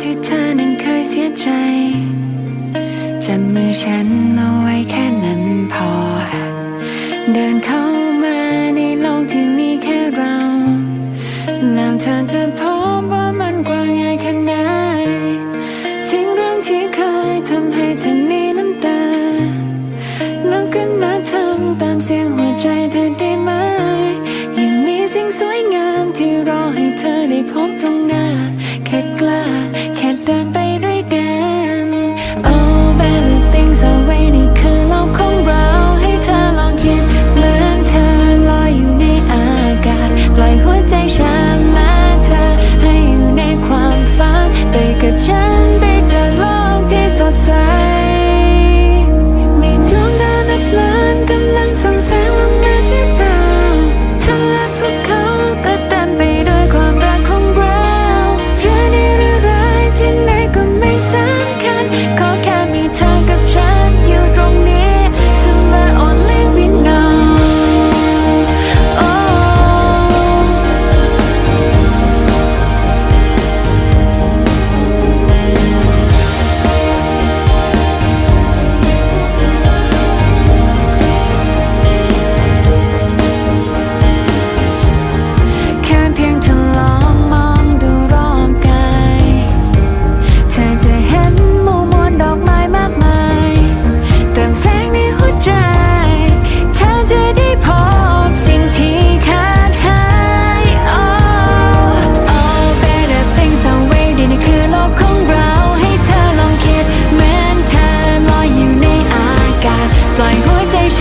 ที่เธอนั้นเคยเสียใจจับมือฉันเอาไว้แค่นั้นพอ เดินเข้ามาในโลกที่มีแค่เรา แล้วเธอจะพบว่ามันกว้างใหญ่แค่ไหนทิ้งเรื่องที่เคยทำให้เธอมีน้ำตาแล้วขึ้นมาทำตามเสียงหัวใจเธอได้ไหมยังมีสิ่งสวยงามที่รอให้เธอได้พบตรง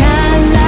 shine